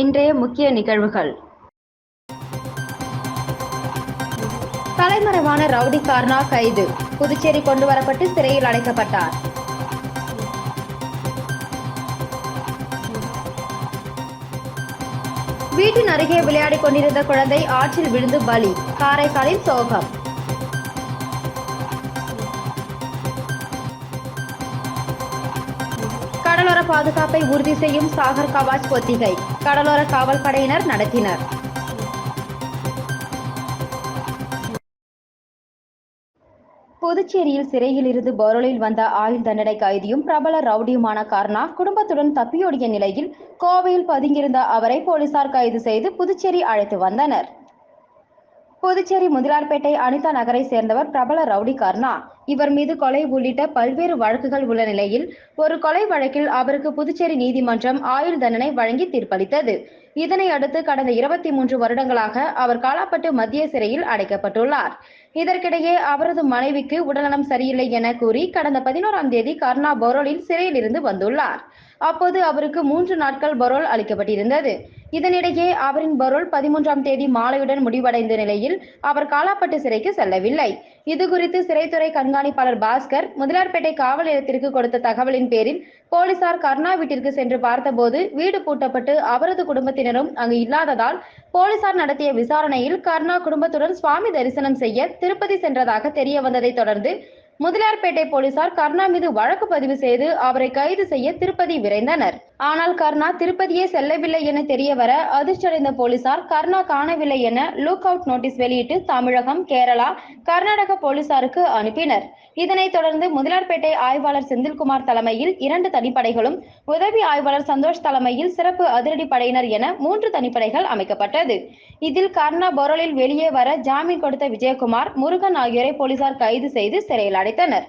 இன்றைய முக்கிய நிகழ்வுகள். தலைமறைவான ரவுடி கார்னா கைது. புதுச்சேரி கொண்டு வரப்பட்டு சிறையில் அடைக்கப்பட்டார். வீட்டின் அருகே விளையாடிக் கொண்டிருந்த குழந்தை ஆற்றில் விழுந்து பலி. காரைக்காலில் சோகம். கடலோர பாதுகாப்பை உறுதி செய்யும் சாகர் கவாஜ் ஒத்திகை கடலோர காவல் படையினர் நடத்தினர். புதுச்சேரியில் சிறையில் இருந்து பரோலில் வந்த ஆயுள் தண்டனை கைதியும் பிரபல ரவுடியுமான கர்ணா குடும்பத்துடன் தப்பியோடிய நிலையில் கோவையில் பதுங்கியிருந்த அவரை போலீசார் கைது செய்து புதுச்சேரி அழைத்து வந்தனர். புதுச்சேரி முதலார்பேட்டை அனிதா நகரை சேர்ந்தவர் பிரபல ரவுடி கர்ணா இவர் மீது கொலை உள்ளிட்ட பல்வேறு வழக்குகள் உள்ள நிலையில் ஒரு கொலை வழக்கில் அவருக்கு புதுச்சேரி நீதிமன்றம் ஆயுள் தண்டனை வழங்கி தீர்ப்பளித்தது. இதனை அடுத்து கடந்த இருபத்தி மூன்று வருடங்களாக அவர் காலாப்பட்டு மத்திய சிறையில் அடைக்கப்பட்டுள்ளார். இதற்கிடையே அவரது மனைவிக்கு உடல்நலம் சரியில்லை என கூறி கடந்த பதினோராம் தேதி கர்ணா பரோலில் சிறையில் இருந்து வந்துள்ளார். அப்போது அவருக்கு மூன்று நாட்கள் பரோல் அளிக்கப்பட்டிருந்தது. இதனிடையே அவரின் பரோல் பதிமூன்றாம் தேதி மாலையுடன் முடிவடைந்த நிலையில் அவர் காலாப்பட்டு சிறைக்கு செல்லவில்லை. இது குறித்து சிறைத்துறை கண்காணிப்பாளர் பாஸ்கர் முதலார்பேட்டை காவல் நிலையத்திற்கு கொடுத்த தகவலின் பேரில் போலீசார் கர்ணா வீட்டிற்கு சென்று பார்த்தபோது வீடு பூட்டப்பட்டு அவரது குடும்பத்தினரும் அங்கு இல்லாததால் போலீசார் நடத்திய விசாரணையில் கர்ணா குடும்பத்துடன் சுவாமி தரிசனம் செய்ய திருப்பதி சென்றதாக தெரிய வந்ததை தொடர்ந்து முதலியார்பேட்டை போலீசார் கர்ணா மீது வழக்கு பதிவு செய்து அவரை கைது செய்ய திருப்பதி விரைந்தனர். ஆனால் கர்ணா திருப்பதியே செல்லவில்லை என தெரிய வர அதிர்ச்சியடைந்த போலீசார் கர்ணா காணவில்லை என லுக் அவுட் நோட்டீஸ் வெளியிட்டு தமிழகம் கேரளா கர்நாடக போலீசாருக்கு அனுப்பினர். இதனைத் தொடர்ந்து முதலார்பேட்டை ஆய்வாளர் செந்தில்குமார் தலைமையில் இரண்டு தனிப்படைகளும் உதவி ஆய்வாளர் சந்தோஷ் தலைமையில் சிறப்பு அதிரடி படையினர் என மூன்று தனிப்படைகள் அமைக்கப்பட்டது. இதில் கர்ணா பொருளில் வெளியே வர ஜாமீன் கொடுத்த விஜயகுமார் முருகன் ஆகியோரை போலீசார் கைது செய்து சிறையில் அடைத்தனர்.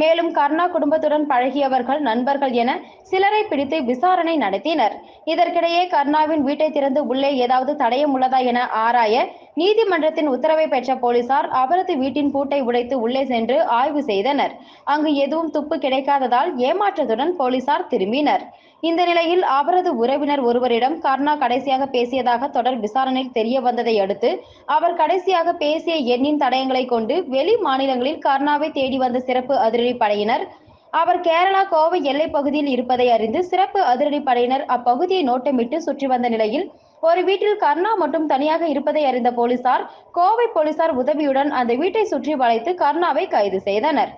மேலும் கர்ணா குடும்பத்துடன் பழகியவர்கள் நண்பர்கள் என சிலரை பிடித்து விசாரணை நடத்தினர். இதற்கிடையே கர்ணாவின் வீட்டை திறந்து உள்ளே ஏதாவது தடயம் உள்ளதா என ஆராய நீதிமன்றத்தின் உத்தரவை பெற்ற போலீசார் அவரது வீட்டின் பூட்டை உடைத்து உள்ளே சென்று ஆய்வு செய்தனர். அங்கு எதுவும் துப்பு கிடைக்காததால் ஏமாற்றத்துடன் போலீசார் திரும்பினர். இந்த நிலையில் அவரது உறவினர் ஒருவரிடம் கர்ணா கடைசியாக பேசியதாக தொடர் விசாரணையில் தெரிய வந்ததை அடுத்து அவர் கடைசியாக பேசிய எண்ணின் தடயங்களை கொண்டு வெளி மாநிலங்களில் கர்ணாவை தேடி வந்த சிறப்பு அதிரடி படையினர் அவர் கேரளா கோவை எல்லைப் பகுதியில் இருப்பதை அறிந்து சிறப்பு அதிரடி படையினர் அப்பகுதியை நோட்டமிட்டு சுற்றி வந்த நிலையில் ஒரு வீட்டில் கர்ணா மட்டும் தனியாக இருப்பதை அறிந்த போலீசார் கோவை போலீசார் உதவியுடன் அந்த வீட்டை சுற்றி வளைத்து கர்ணாவை கைது செய்தனர்.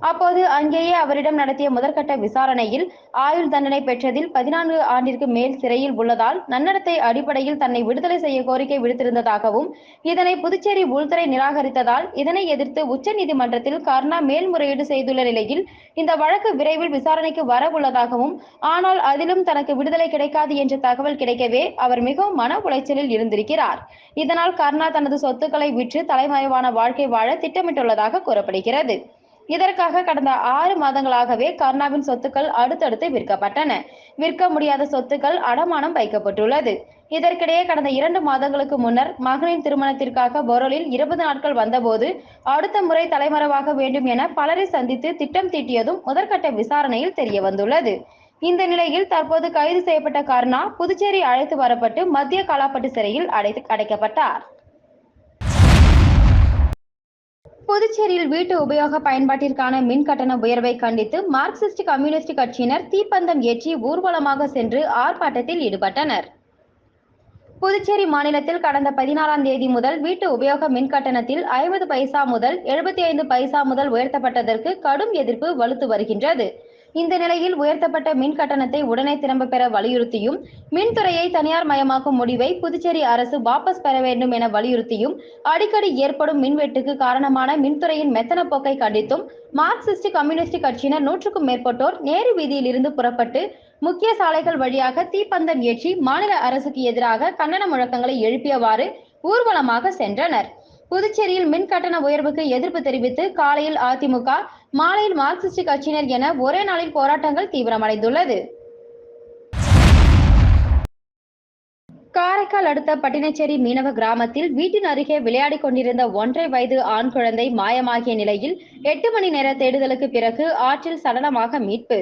அப்போது அங்கேயே அவரிடம் நடத்திய முதற்கட்ட விசாரணையில் ஆயுள் தண்டனை பெற்றதில் பதினான்கு ஆண்டிற்கு மேல் சிறையில் உள்ளதால் நன்னடத்தை அடிப்படையில் தன்னை விடுதலை செய்ய கோரிக்கை விடுத்திருந்ததாகவும் இதனை புதுச்சேரி உள்துறை நிராகரித்ததால் இதனை எதிர்த்து உச்சநீதிமன்றத்தில் கர்ணா மேல்முறையீடு செய்துள்ள நிலையில் இந்த வழக்கு விரைவில் விசாரணைக்கு வர உள்ளதாகவும் ஆனால் அதிலும் தனக்கு விடுதலை கிடைக்காது என்ற தகவல் கிடைக்கவே அவர் மிகவும் மன உளைச்சலில் இருந்திருக்கிறார். இதனால் கர்ணா தனது சொத்துக்களை விற்று தலைமறைவான வாழ்க்கை வாழ திட்டமிட்டுள்ளதாக கூறப்படுகிறது. இதற்காக கடந்த ஆறு மாதங்களாகவே கர்ணாவின் சொத்துக்கள் அடுத்தடுத்து விற்கப்பட்டன. விற்க முடியாத சொத்துக்கள் அடமானம் வைக்கப்பட்டுள்ளது. இதற்கிடையே கடந்த இரண்டு மாதங்களுக்கு முன்னர் மகனின் திருமணத்திற்காக பொருளில் இருபது நாட்கள் வந்தபோது அடுத்த முறை தலைமறைவாக வேண்டும் என பலரை சந்தித்து திட்டம் தீட்டியதும் முதற்கட்ட விசாரணையில் தெரிய வந்துள்ளது இந்த நிலையில் தற்போது கைது செய்யப்பட்ட கர்ணா புதுச்சேரி அழைத்து வரப்பட்டு மத்திய காலாப்பட்டு சிறையில் அடைத்து அடைக்கப்பட்டார். புதுச்சேரியில் வீட்டு உபயோக பயன்பாட்டிற்கான மின் கட்டண உயர்வை கண்டித்து மார்க்சிஸ்ட் கம்யூனிஸ்ட் கட்சியினர் தீப்பந்தம் ஏற்றி ஊர்வலமாக சென்று ஆர்ப்பாட்டத்தில் ஈடுபட்டனர். புதுச்சேரி மாநிலத்தில் கடந்த பதினாறாம் தேதி முதல் வீட்டு உபயோக மின் கட்டணத்தில் ஐம்பது பைசா முதல் எழுபத்தி ஐந்து பைசா முதல் உயர்த்தப்பட்டதற்கு கடும் எதிர்ப்பு வலுத்து வருகின்றது. இந்த நிலையில் உயர்த்தப்பட்ட மின் கட்டணத்தை உடனே திரும்ப பெற வலியுறுத்தியும் மின்துறையை தனியார் மயமாக்கும் முடிவை புதுச்சேரி அரசு வாபஸ் பெற வேண்டும் என வலியுறுத்தியும் அடிக்கடி ஏற்படும் மின்வெட்டுக்கு காரணமான மின்துறையின் மெத்தன போக்கை கண்டித்தும் மார்க்சிஸ்ட் கம்யூனிஸ்ட் கட்சியினர் நூற்றுக்கும் மேற்பட்டோர் நேரு வீதியில் இருந்து புறப்பட்டு முக்கிய சாலைகள் வழியாக தீப்பந்தம் ஏற்றி மாநில அரசுக்கு எதிராக கண்டன முழக்கங்களை எழுப்பியவாறு ஊர்வலமாக சென்றனர். புதுச்சேரியில் மின் கட்டண உயர்வுக்கு எதிர்ப்பு தெரிவித்து காலையில் அதிமுக மாலையில் மார்க்சிஸ்ட் கட்சியினர் என ஒரே நாளில் போராட்டங்கள் தீவிரமடைந்துள்ளது. காரைக்கால் அடுத்த பட்டினச்சேரி மீனவ கிராமத்தில் வீட்டின் அருகே விளையாடிக் கொண்டிருந்த ஒன்றரை வயது ஆண் குழந்தை மாயமாகிய நிலையில் எட்டு மணி நேர தேடுதலுக்கு பிறகு ஆற்றில் சடலமாக மீட்பு.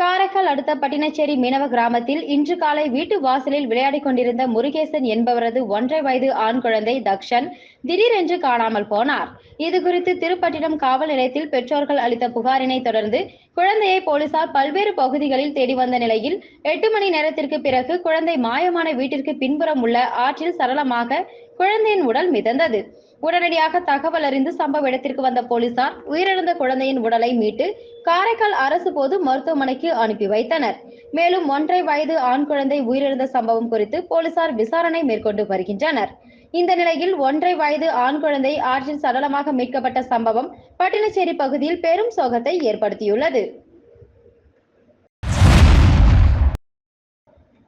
காரைக்கால் அடுத்த பட்டினச்சேரி மீனவ கிராமத்தில் இன்று காலை வீட்டு வாசலில் விளையாடிக் கொண்டிருந்த முருகேசன் என்பவரது ஒன்றரை வயது ஆண் குழந்தை தக்ஷன் திடீரென்று காணாமல் போனார். இதுகுறித்து திருப்பட்டினம் காவல் நிலையத்தில் பெற்றோர்கள் அளித்த புகாரினை தொடர்ந்து குழந்தையை போலீசார் பல்வேறு பகுதிகளில் தேடி வந்த நிலையில் எட்டு மணி நேரத்திற்கு பிறகு குழந்தை மாயமான வீட்டிற்கு பின்புறம் உள்ள ஆற்றில் சரளமாக குழந்தையின் உடல் மிதந்தது. உடனடியாக தகவல் அறிந்து சம்பவ இடத்திற்கு வந்த போலீசார் உயிரிழந்த குழந்தையின் உடலை மீட்டு காரைக்கால் அரசு பொது மருத்துவமனைக்கு அனுப்பி வைத்தனர். மேலும் ஒன்றரை வயது ஆண் குழந்தை உயிரிழந்த சம்பவம் குறித்து போலீசார் விசாரணை மேற்கொண்டு வருகின்றனர். இந்த நிலையில் ஒன்றை வயது ஆண் குழந்தை ஆற்றில் சடலமாக மீட்கப்பட்ட சம்பவம் பட்டினச்சேரி பகுதியில் பெரும் சோகத்தை ஏற்படுத்தியுள்ளது.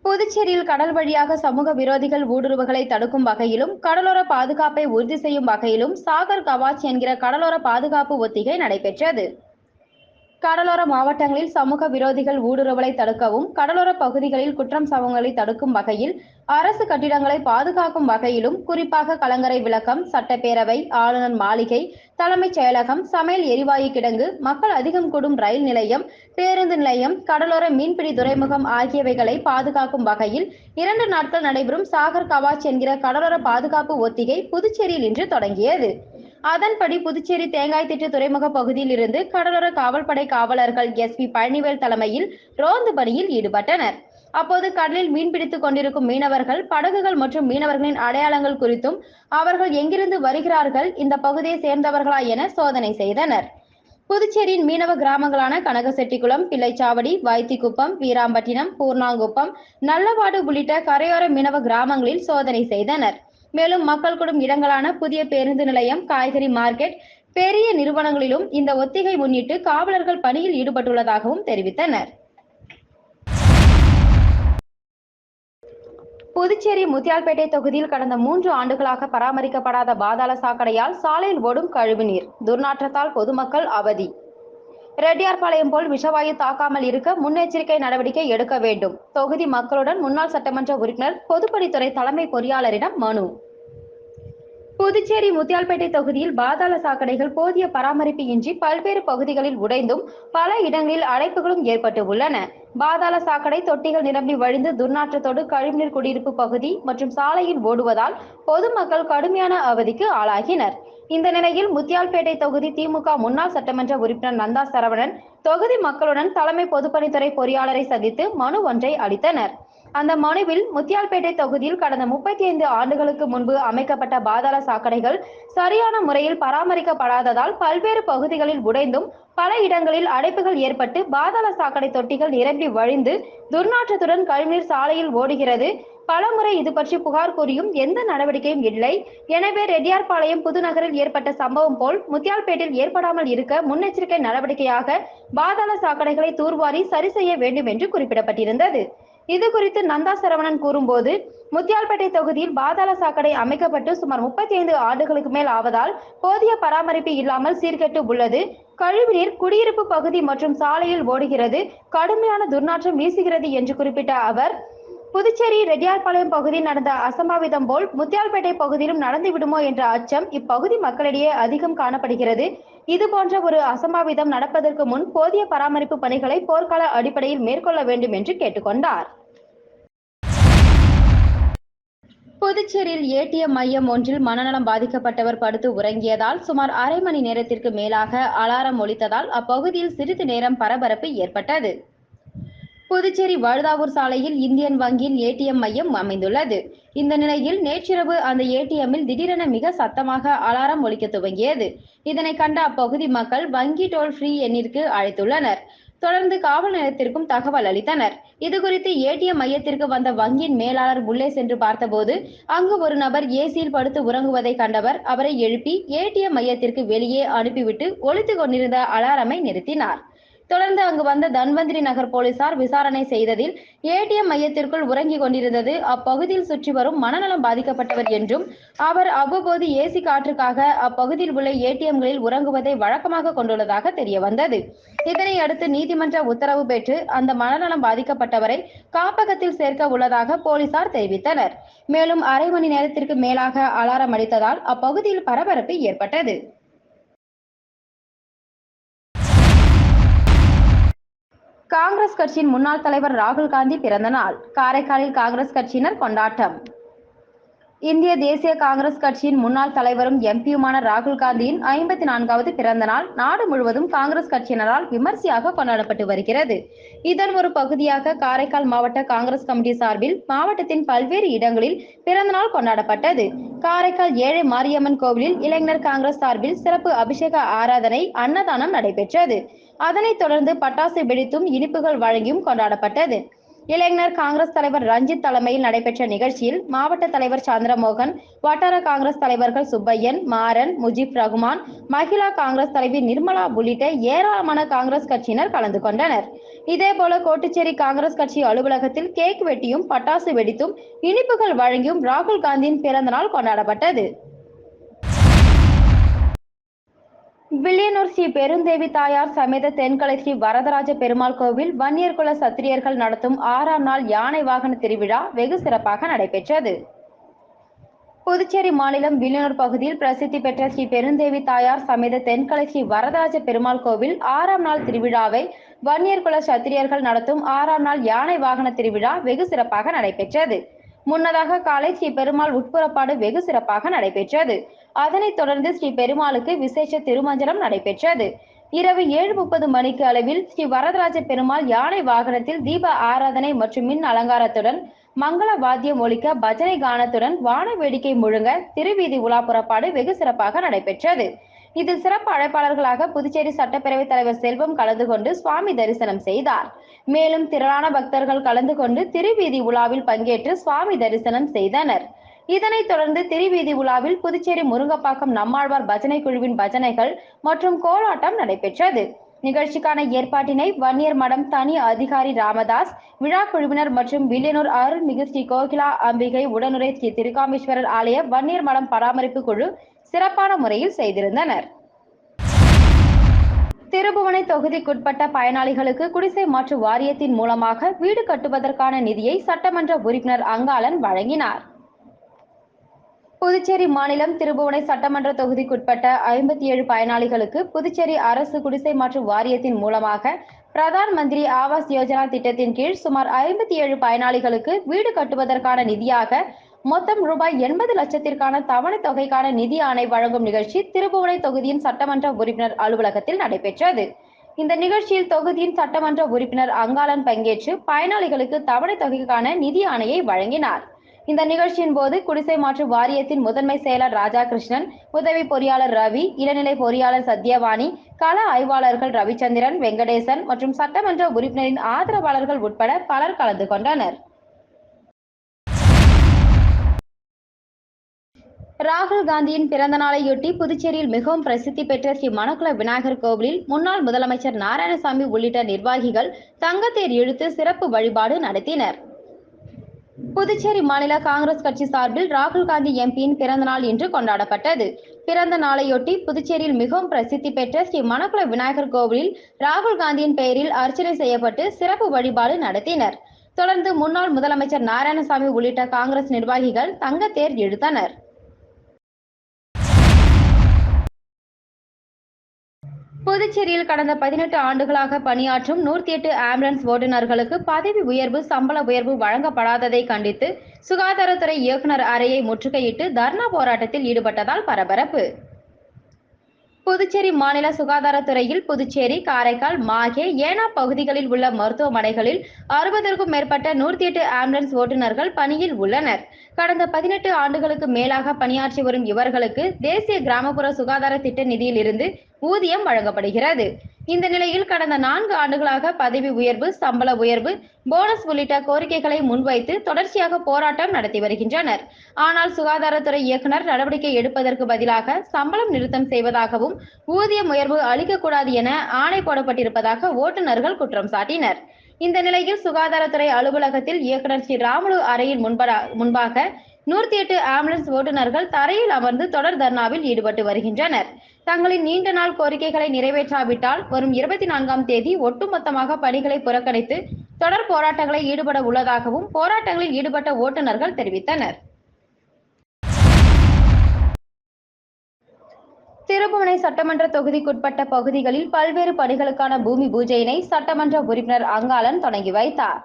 புதுச்சேரியில் கடல் வழியாக சமூக விரோதிகள் ஊடுருவுகளை தடுக்கும் வகையிலும் கடலோர பாதுகாப்பை உறுதி செய்யும் வகையிலும் சாகர் கவாச் என்கிற கடலோர பாதுகாப்பு ஒத்திகை நடைபெற்றது. கடலோர மாவட்டங்களில் சமூக விரோதிகள் ஊடுருவலை தடுக்கவும் கடலோர பகுதிகளில் குற்றம் சம்பவங்களை தடுக்கும் வகையில் அரசு கட்டிடங்களை பாதுகாக்கும் வகையிலும் குறிப்பாக கலங்கரை விளக்கம் சட்டப்பேரவை ஆளுநர் மாளிகை தலைமைச் செயலகம் சமையல் எரிவாயு கிடங்கு மக்கள் அதிகம் கூடும் ரயில் நிலையம் பேருந்து நிலையம் கடலோர மீன்பிடி துறைமுகம் ஆகியவைகளை பாதுகாக்கும் வகையில் இரண்டு நாட்கள் நடைபெறும் சாகர் கவாச் என்கிற கடலோர பாதுகாப்பு ஒத்திகை புதுச்சேரியில் இன்று தொடங்கியது. அதன்படி புதுச்சேரி தேங்காய் திட்டு துறைமுக பகுதியில் இருந்து கடலோர காவல்படை காவலர்கள் எஸ் பி பழனிவேல் தலைமையில் ரோந்து பணியில் ஈடுபட்டனர். அப்போது கடலில் மீன்பிடித்துக் கொண்டிருக்கும் மீனவர்கள் படகுகள் மற்றும் மீனவர்களின் அடையாளங்கள் குறித்தும் அவர்கள் எங்கிருந்து வருகிறார்கள் இந்த பகுதியை சேர்ந்தவர்களா என சோதனை செய்தனர். புதுச்சேரியின் மீனவ கிராமங்களான கனகசெட்டிக்குளம் பிள்ளைச்சாவடி வைத்திக்குப்பம் வீராம்பட்டினம் பூர்ணாங்குப்பம் நல்லவாடு உள்ளிட்ட கரையோர மீனவ கிராமங்களில் சோதனை செய்தனர். மேலும் மக்கள் கூடும் இடங்களான புதிய பேருந்து நிலையம் காய்கறி மார்க்கெட் பெரிய நிறுவனங்களிலும் இந்த ஒத்திகை முன்னிட்டு காவலர்கள் பணியில் ஈடுபட்டுள்ளதாகவும் தெரிவித்தனர். புதுச்சேரி முத்தியால்பேட்டை தொகுதியில் கடந்த மூன்று ஆண்டுகளாக பராமரிக்கப்படாத பாதாள சாக்கடையால் சாலையில் ஓடும் கழிவுநீர். துர்நாற்றத்தால் பொதுமக்கள் அவதி. ரெட்டியார்பாளையம் போல் விஷவாயு தாக்காமல் இருக்க முன்னெச்சரிக்கை நடவடிக்கை எடுக்க வேண்டும். தொகுதி மக்களுடன் முன்னாள் சட்டமன்ற உறுப்பினர் பொதுப்பணித்துறை தலைமை பொறியாளரிடம் மனு. புதுச்சேரி முத்தியால்பேட்டை தொகுதியில் பாதாள சாக்கடைகள் போதிய பராமரிப்பு இன்றி பல்வேறு பகுதிகளில் உடைந்தும் பல இடங்களில் அடைப்புகளும் ஏற்பட்டு உள்ளன. பாதாள சாக்கடை தொட்டிகள் நிரம்பி வழிந்து துர்நாற்றத்தோடு கழிவுநீர் குடியிருப்பு பகுதி மற்றும் சாலையில் ஓடுவதால் பொதுமக்கள் கடுமையான அவதிக்கு ஆளாகினர். இந்த நிலையில் முத்தியால்பேட்டை தொகுதி திமுக முன்னாள் சட்டமன்ற உறுப்பினர் நந்தா சரவணன் தொகுதி மக்களுடன் தலைமை பொதுப்பணித்துறை பொறியாளரை சந்தித்து மனு ஒன்றை அளித்தனர் அந்த மனுவில் முத்தியால்பேட்டை தொகுதியில் கடந்த முப்பத்தி ஐந்து ஆண்டுகளுக்கு முன்பு அமைக்கப்பட்ட பாதாள சாக்கடைகள் சரியான முறையில் பராமரிக்கப்படாததால் பல்வேறு பகுதிகளில் உடைந்தும் பல இடங்களில் அடைப்புகள் ஏற்பட்டு பாதாள சாக்கடை தொட்டிகள் நிரம்பி வழிந்து துர்நாற்றத்துடன் கழிவுநீர் சாலையில் ஓடுகிறது. பலமுறை இது பற்றி புகார் கூறியும் எந்த நடவடிக்கையும் இல்லை. எனவே ரெட்டியார்பாளையம் புதுநகரில் ஏற்பட்ட சம்பவம் போல் முத்தியால்பேட்டில் ஏற்படாமல் இருக்க முன்னெச்சரிக்கை நடவடிக்கையாக பாதாள சாக்கடைகளை தூர்வாரி சரி செய்ய வேண்டும் என்று குறிப்பிடப்பட்டிருந்தது. இது குறித்து நந்தா சரவணன் கூறும்போது முத்தியால்பேட்டை தொகுதியில் பாதாள சாக்கடை அமைக்கப்பட்டு சுமார் முப்பத்தி ஐந்து ஆண்டுகளுக்கு மேல் ஆவதால் போதிய பராமரிப்பு இல்லாமல் சீர்கெட்டு உள்ளது. கழிவுநீர் குடியிருப்பு பகுதி மற்றும் சாலையில் ஓடுகிறது. கடுமையான துர்நாற்றம் வீசுகிறது என்று குறிப்பிட்ட அவர் புதுச்சேரி ரெட்டியார்பாளையம் பகுதியில் நடந்த அசம்பாவிதம் போல் முத்தியால்பேட்டை பகுதியிலும் நடந்து விடுமோ என்ற அச்சம் இப்பகுதி மக்களிடையே அதிகம் காணப்படுகிறது. இது போன்ற ஒரு அசம்பாவிதம் நடப்பதற்கு முன் போதிய பராமரிப்பு பணிகளை போர்க்கால அடிப்படையில் மேற்கொள்ள வேண்டும் என்று கேட்டுக்கொண்டார். புதுச்சேரியில் ஏடிஎம் மையம் ஒன்றில் மனநலம் பாதிக்கப்பட்டவர் படுத்து உறங்கியதால் சுமார் அரை மணி நேரத்திற்கு மேலாக அலாரம் ஒலித்ததால் அப்பகுதியில் சிறிது நேரம் பரபரப்பு ஏற்பட்டது. புதுச்சேரி வழுதாவூர் சாலையில் இந்தியன் வங்கியின் ஏடிஎம் மையம் அமைந்துள்ளது. இந்த நிலையில் நேற்றிரவு அந்த ஏடிஎம்மில் திடீரென மிக சத்தமாக அலாரம் ஒலிக்க துவங்கியது. இதனை கண்ட அப்பகுதி மக்கள் வங்கி டோல் ஃப்ரீ எண்ணிற்கு அழைத்துள்ளனர். தொடர்ந்து காவல் நிலையத்திற்கும் தகவல் அளித்தனர். இதுகுறித்து ஏடிஎம் மையத்திற்கு வந்த வங்கியின் மேலாளர் உள்ளே சென்று பார்த்தபோது அங்கு ஒரு நபர் ஏசியில் படுத்து உறங்குவதை கண்டவர் அவரை எழுப்பி ஏடிஎம் மையத்திற்கு வெளியே அனுப்பிவிட்டு ஒலித்துக் கொண்டிருந்த அலாரமை நிறுத்தினார். தொடர்ந்து அங்கு வந்த தன்வந்திரி நகர் போலீசார் விசாரணை செய்ததில் ஏடிஎம் மையத்திற்குள் உறங்கிக் கொண்டிருந்தது. அப்பகுதியில் சுற்றி வரும் மனநலம் பாதிக்கப்பட்டவர் என்றும் அவர் அவ்வப்போது ஏசி காற்றுக்காக அப்பகுதியில் உள்ள ஏடிஎம்களில் உறங்குவதை வழக்கமாக கொண்டுள்ளதாக தெரிய வந்தது. இதனை அடுத்து நீதிமன்ற உத்தரவு பெற்று அந்த மனநலம் பாதிக்கப்பட்டவரை காப்பகத்தில் சேர்க்க உள்ளதாக போலீசார் தெரிவித்தனர். மேலும் அரை மணி நேரத்திற்கு மேலாக அலாரம் அடித்ததால் அப்பகுதியில் பரபரப்பு ஏற்பட்டது. காங்கிரஸ் கட்சியின் முன்னாள் தலைவர் ராகுல் காந்தி பிறந்த நாள். காரைக்காலில் காங்கிரஸ் கட்சியினர் கொண்டாட்டம். இந்திய தேசிய காங்கிரஸ் கட்சியின் முன்னாள் தலைவரும் எம்பியுமான ராகுல் காந்தியின் ஐம்பத்தி நான்காவது பிறந்த நாள் நாடு முழுவதும் காங்கிரஸ் கட்சியினரால் விமர்சையாக கொண்டாடப்பட்டு வருகிறது. இதன் ஒரு பகுதியாக காரைக்கால் மாவட்ட காங்கிரஸ் கமிட்டி சார்பில் மாவட்டத்தின் பல்வேறு இடங்களில் பிறந்த நாள் கொண்டாடப்பட்டது. காரைக்கால் ஏழை மாரியம்மன் கோவிலில் இளைஞர் காங்கிரஸ் சார்பில் சிறப்பு அபிஷேக ஆராதனை அன்னதானம் நடைபெற்றது. அதனைத் தொடர்ந்து பட்டாசு வெடித்தும் இனிப்புகள் வழங்கியும் கொண்டாடப்பட்டது. இளைஞர் காங்கிரஸ் தலைவர் ரஞ்சித் தலைமையில் நடைபெற்ற நிகழ்ச்சியில் மாவட்ட தலைவர் சந்திரமோகன் வட்டார காங்கிரஸ் தலைவர்கள் சுப்பையன் மாறன் முஜிப் ரகுமான் மகிழா காங்கிரஸ் தலைவி நிர்மலா உள்ளிட்ட ஏராளமான காங்கிரஸ் கட்சியினர் கலந்து கொண்டனர். இதேபோல கோட்டுச்சேரி காங்கிரஸ் கட்சி அலுவலகத்தில் கேக் வெட்டியும் பட்டாசு வெடித்தும் இனிப்புகள் வழங்கியும் ராகுல் காந்தியின் பிறந்த நாள் கொண்டாடப்பட்டது. வில்லியனூர் ஸ்ரீ பெருந்தேவி தாயார் சமேத தென்கலை ஸ்ரீ வரதராஜ பெருமாள் கோவில் வன்னியர் குல சத்திரியர்கள் நடத்தும் ஆறாம் நாள் யானை வாகன திருவிழா வெகு சிறப்பாக நடைபெற்றது. புதுச்சேரி மாநிலம் வில்லியனூர் பகுதியில் பிரசித்தி பெற்ற ஸ்ரீ பெருந்தேவி தாயார் சமேத தென்கலை ஸ்ரீ வரதராஜ பெருமாள் கோவில் ஆறாம் நாள் திருவிழாவை வன்னியர் குல சத்திரியர்கள் நடத்தும் ஆறாம் நாள் யானை வாகன திருவிழா வெகு சிறப்பாக நடைபெற்றது. முன்னதாக காலை ஸ்ரீ பெருமாள் உட்புறப்பாடு வெகு சிறப்பாக நடைபெற்றது. அதனைத் தொடர்ந்து ஸ்ரீ பெருமாளுக்கு விசேஷ திருமஞ்சனம் நடைபெற்றது. இரவு ஏழு முப்பது மணிக்கு அளவில் ஸ்ரீ வரதராஜ பெருமாள் யானை வாகனத்தில் தீப ஆராதனை மற்றும் மின் அலங்காரத்துடன் மங்கள வாத்தியம் ஒழிக்க பஜனை கானத்துடன் வான வேடிக்கை முழுங்க திருவீதி உலா புறப்பாடு வெகு சிறப்பாக நடைபெற்றது. இதில் சிறப்பு அழைப்பாளர்களாக புதுச்சேரி சட்டப்பேரவைத் தலைவர் செல்வம் கலந்து கொண்டு சுவாமி தரிசனம் செய்தார். மேலும் திரளான பக்தர்கள் கலந்து கொண்டு திருவீதி உலாவில் பங்கேற்று சுவாமி தரிசனம் செய்தனர். இதனைத் தொடர்ந்து திருவீதி உலாவில் புதுச்சேரி முருங்கப்பாக்கம் நம்மாழ்வார் பஜனை குழுவின் பஜனைகள் மற்றும் கோலாட்டம் நடைபெற்றது. நிகழ்ச்சிக்கான ஏற்பாட்டினை வன்னியர் மடம் தனி அதிகாரி ராமதாஸ் விழா குழுவினர் மற்றும் வில்லியனூர் அருள்மிகு ஸ்ரீ கோகிலா அம்பிகை உடனுரை ஸ்ரீ திருக்காமேஸ்வரர் ஆலய வன்னியர் மடம் பராமரிப்பு குழு சிறப்பான முறையில் செய்திருந்தனர். திருபுவனை தொகுதிக்குட்பட்ட பயனாளிகளுக்கு குடிசை மாற்று வாரியத்தின் மூலமாக வீடு கட்டுவதற்கான நிதியை சட்டமன்ற உறுப்பினர் அங்காளன் வழங்கினார். புதுச்சேரி மாநிலம் திருபுவனை சட்டமன்ற தொகுதிக்குட்பட்ட ஐம்பத்தி ஏழு பயனாளிகளுக்கு புதுச்சேரி அரசு குடிசை மாற்று வாரியத்தின் மூலமாக பிரதான் மந்திரி ஆவாஸ் யோஜனா திட்டத்தின் கீழ் சுமார் ஐம்பத்தி ஏழு பயனாளிகளுக்கு வீடு கட்டுவதற்கான நிதியாக மொத்தம் ரூபாய் எண்பது லட்சத்திற்கான தவணை தொகைக்கான நிதி ஆணை வழங்கும் நிகழ்ச்சி திருபுவனை தொகுதியின் சட்டமன்ற உறுப்பினர் அலுவலகத்தில் நடைபெற்றது. இந்த நிகழ்ச்சியில் தொகுதியின் சட்டமன்ற உறுப்பினர் அங்காளன் பங்கேற்று பயனாளிகளுக்கு தவணை தொகைக்கான நிதி ஆணையை வழங்கினார். இந்த நிகழ்ச்சியின் போது குடிசை மாற்று வாரியத்தின் முதன்மை செயலர் ராஜாகிருஷ்ணன் உதவி பொறியாளர் ரவி இளநிலை பொறியாளர் சத்யவாணி கள ஆய்வாளர்கள் ரவிச்சந்திரன் வெங்கடேசன் மற்றும் சட்டமன்ற உறுப்பினரின் ஆதரவாளர்கள் உட்பட பலர் கலந்து கொண்டனர். ராகுல் காந்தியின் பிறந்த நாளையொட்டி புதுச்சேரியில் மிகவும் பிரசித்தி பெற்ற ஸ்ரீ மணக்குள விநாயகர் கோவிலில் முன்னாள் முதலமைச்சர் நாராயணசாமி உள்ளிட்ட நிர்வாகிகள் தங்கத்தேர் இழுத்து சிறப்பு வழிபாடு நடத்தினர். புதுச்சேரி மாநில காங்கிரஸ் கட்சி சார்பில் ராகுல் காந்தி எம்பியின் பிறந்த நாள் இன்று கொண்டாடப்பட்டது. பிறந்த நாளையொட்டி புதுச்சேரியில் மிகவும் பிரசித்தி பெற்ற ஸ்ரீ மணக்குள விநாயகர் கோவிலில் ராகுல் காந்தியின் பெயரில் அர்ச்சனை செய்யப்பட்டு சிறப்பு வழிபாடு நடத்தினர். தொடர்ந்து முன்னாள் முதலமைச்சர் நாராயணசாமி உள்ளிட்ட காங்கிரஸ் நிர்வாகிகள் தங்க தேர் இழுத்தனர். புதுச்சேரியில் கடந்த பதினெட்டு ஆண்டுகளாக பணியாற்றும் நூற்றி எட்டு ஆம்புலன்ஸ் ஓட்டுநர்களுக்கு பதவி உயர்வு சம்பள உயர்வு வழங்கப்படாததை கண்டித்து சுகாதாரத்துறை இயக்குநர் அறையை முற்றுகையிட்டு தர்ணா போராட்டத்தில் ஈடுபட்டதால் பரபரப்பு. புதுச்சேரி மாநில சுகாதாரத்துறையில் புதுச்சேரி காரைக்கால் மாகே ஏனா பகுதிகளில் உள்ள மருத்துவமனைகளில் அறுபதற்கும் மேற்பட்ட நூற்றி எட்டு ஆம்புலன்ஸ் ஓட்டுநர்கள் பணியில் உள்ளனர். கடந்த பதினெட்டு ஆண்டுகளுக்கு மேலாக பணியாற்றி வரும் இவர்களுக்கு தேசிய கிராமப்புற சுகாதார திட்ட நிதியிலிருந்து ஊதியம் வழங்கப்படுகிறது. இந்த நிலையில் கடந்த நான்கு ஆண்டுகளாக பதவி உயர்வு சம்பள உயர்வு போனஸ் உள்ளிட்ட கோரிக்கைகளை முன்வைத்து தொடர்ச்சியாக போராட்டம் நடத்தி வருகின்றனர். ஆனால் சுகாதாரத்துறை இயக்குனர் நடவடிக்கை எடுப்பதற்கு பதிலாக சம்பளம் நிறுத்தம் செய்வதாகவும் ஊதியம் உயர்வு அளிக்கக்கூடாது என ஆணை போடப்பட்டிருப்பதாக ஓட்டுநர்கள் குற்றம் சாட்டினர். இந்த நிலையில் சுகாதாரத்துறை அலுவலகத்தில் இயக்குனர் ஸ்ரீ ராமுலு அறையின் முன்பா முன்பாக நூற்றி எட்டு ஆம்புலன்ஸ் ஓட்டுநர்கள் தரையில் அமர்ந்து தொடர் தர்ணாவில் ஈடுபட்டு வருகின்றனர். தங்களின் நீண்ட நாள் கோரிக்கைகளை நிறைவேற்றாவிட்டால் வரும் இருபத்தி நான்காம் தேதி ஒட்டுமொத்தமாக பணிகளை புறக்கணித்து தொடர் போராட்டங்களை ஈடுபட உள்ளதாகவும் போராட்டங்களில் ஈடுபட்ட ஓட்டுநர்கள் தெரிவித்தனர். திருபுவனை சட்டமன்ற தொகுதிக்குட்பட்ட பகுதிகளில் பல்வேறு பணிகளுக்கான பூமி பூஜையினை சட்டமன்ற உறுப்பினர் அங்காளன் தொடங்கி வைத்தார்.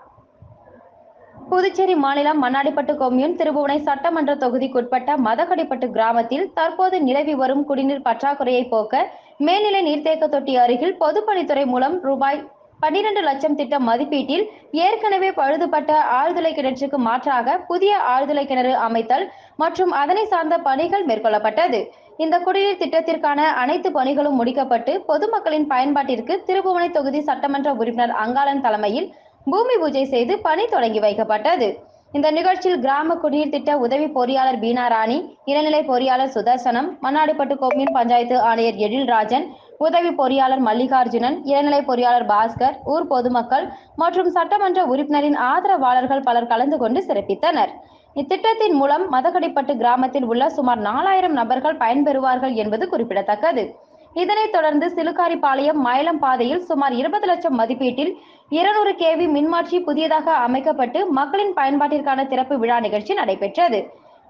புதுச்சேரி மாநிலம் மண்ணாடிப்பட்டு கொம்யூன் திருபுவனை சட்டமன்ற தொகுதிக்குட்பட்ட மதகடிப்பட்டு கிராமத்தில் தற்போது நிலவி வரும் குடிநீர் பற்றாக்குறையை போக்க மேல்நிலை நீர்த்தேக்க தொட்டி அருகில் பொதுப்பணித்துறை மூலம் ரூபாய் பன்னிரண்டு லட்சம் திட்ட மதிப்பீட்டில் ஏற்கனவே பழுதுபட்ட ஆழ்துளை கிணற்றுக்கு மாற்றாக புதிய ஆழ்துளை கிணறு அமைத்தல் மற்றும் அதனை சார்ந்த பணிகள் மேற்கொள்ளப்பட்டது. இந்த குடிநீர் திட்டத்திற்கான அனைத்து பணிகளும் முடிக்கப்பட்டு பொதுமக்களின் பயன்பாட்டிற்கு திருபுவனை தொகுதி சட்டமன்ற உறுப்பினர் அங்காளன் தலைமையில் பூமி பூஜை செய்து பணி தொடங்கி வைக்கப்பட்டது. இந்த நிகழ்ச்சியில் கிராம குடிநீர் திட்ட உதவி பொறியாளர் பீனா ராணி இளநிலை பொறியாளர் சுதர்சனம் மண்ணாடிப்பட்டு கொம்யூன் பஞ்சாயத்து ஆணையர் எழில்ராஜன் உதவி பொறியாளர் மல்லிகார்ஜுனன் இளநிலை பொறியாளர் பாஸ்கர் ஊர் பொதுமக்கள் மற்றும் சட்டமன்ற உறுப்பினரின் ஆதரவாளர்கள் பலர் கலந்து கொண்டு சிறப்பித்தனர். இத்திட்டத்தின் மூலம் மதகடிப்பட்டு கிராமத்தில் உள்ள சுமார் நாலாயிரம் நபர்கள் பயன்பெறுவார்கள் என்பது குறிப்பிடத்தக்கது. இதனைத் தொடர்ந்து சிலுக்காரிப்பாளையம் மயிலம் பாதையில் சுமார் இருபது லட்சம் மதிப்பீட்டில் இருநூறு கேவி மின்மாற்றி புதியதாக அமைக்கப்பட்டு மக்களின் பயன்பாட்டிற்கான திறப்பு விழா நிகழ்ச்சி நடைபெற்றது.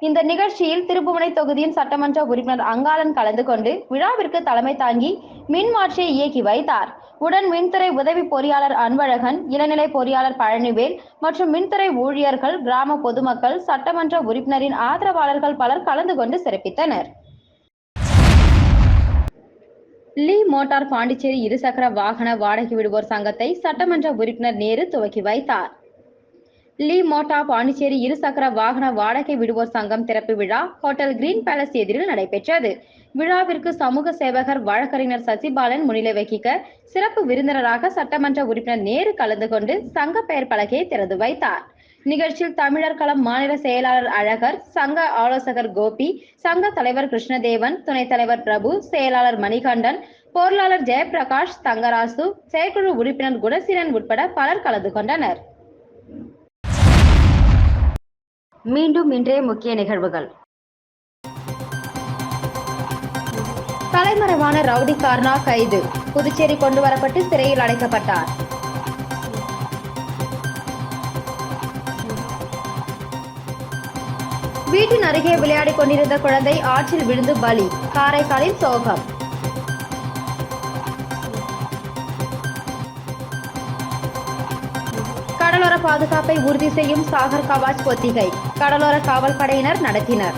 இந்த நிகழ்ச்சியில் திருப்புவனை தொகுதியின் சட்டமன்ற உறுப்பினர் அங்காளன் கலந்து கொண்டு விழாவிற்கு தலைமை தாங்கி மின்மாற்றியை இயக்கி வைத்தார். உடன் மின்துறை உதவி பொறியாளர் அன்பழகன் இளநிலை பொறியாளர் பழனிவேல் மற்றும் மின்துறை ஊழியர்கள் கிராம பொதுமக்கள் சட்டமன்ற உறுப்பினரின் ஆதரவாளர்கள் பலர் கலந்து கொண்டு சிறப்பித்தனர். லீ மோட்டார் பாண்டிச்சேரி இருசக்கர வாகன வாடகை விடுவோர் சங்கத்தை சட்டமன்ற உறுப்பினர் நேரு துவக்கி வைத்தார். லீ மோட்டார் பாண்டிச்சேரி இருசக்கர வாகன வாடகை விடுவோர் சங்கம் திறப்பு விழா ஹோட்டல் கிரீன் பேலஸ் எதிரில் நடைபெற்றது. விழாவிற்கு சமூக சேவகர் வழக்கறிஞர் சசிபாலன் முன்னிலை வகிக்க சிறப்பு விருந்தினராக சட்டமன்ற உறுப்பினர் நேரு கலந்து கொண்டு சங்க பெயர் பலகையை திறந்து வைத்தார். நிகழ்ச்சியில் தமிழர் களம் மாநில செயலாளர் அழகர் சங்க ஆலோசகர் கோபி சங்க தலைவர் கிருஷ்ணதேவன் துணைத் தலைவர் பிரபு செயலாளர் மணிகண்டன் பொருளாளர் ஜெயபிரகாஷ் தங்கராசு செயற்குழு உறுப்பினர் குணசீலன் உட்பட பலர் கலந்து கொண்டனர். மீண்டும் இன்றைய முக்கிய நிகழ்வுகள். தலைமறைவான ரவுடி கார்னா கைது. புதுச்சேரி கொண்டு வரப்பட்டு சிறையில் அடைக்கப்பட்டார். வீட்டின் அருகே விளையாடிக் கொண்டிருந்த குழந்தை ஆற்றில் விழுந்து பலி. காரைக்காலில் சோகம். கடலோர பாதுகாப்பை உறுதி செய்யும் சாகர் கவாஜ் ஒத்திகை கடலோர காவல் படையினர் நடத்தினர்.